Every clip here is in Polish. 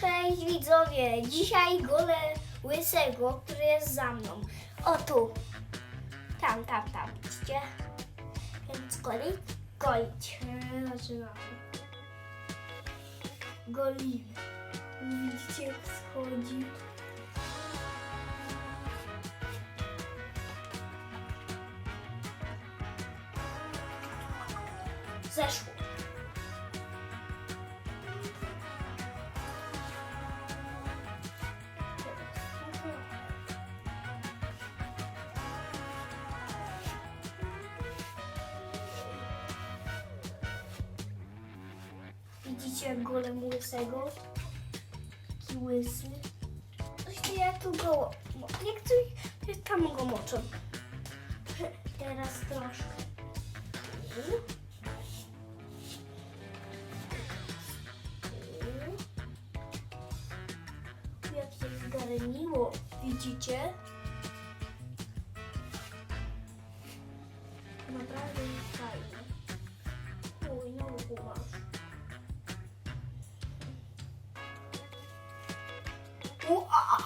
Cześć widzowie! Dzisiaj golę łysego, który jest za mną. O tu. Tam, tam, tam. Widzicie? Więc golić? Golić. Zaczynamy. Golimy. Widzicie jak schodzi? Zeszło. Widzicie golem łysego? Taki łysy. Coś ja tu go... Jak coś... Tam go moczą. Teraz troszkę. Jak się zgarniło, widzicie? Naprawdę jest fajnie. Уа! А.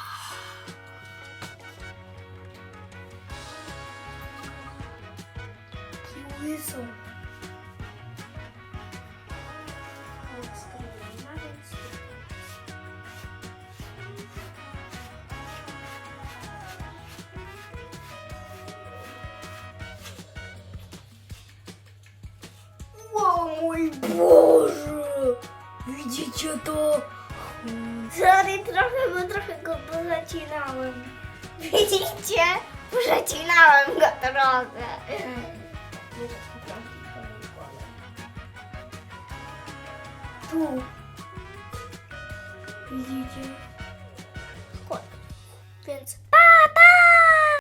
О, мой боже! Видите, это? Sorry, trochę, bo trochę go pozacinałem. Widzicie? Pozacinałem go trochę. Tu. Widzicie?